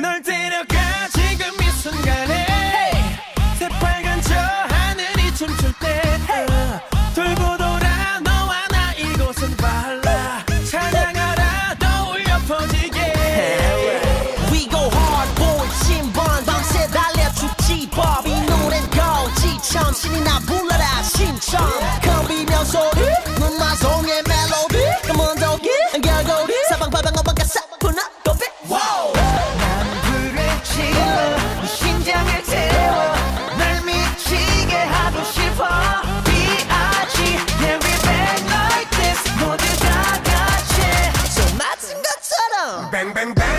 널 데려가 지금 이 순간에. 새빨간 저 하늘이 춤출 때. Hey. 돌고 돌아 너와 나 이곳은 발라 bang, bang, bang.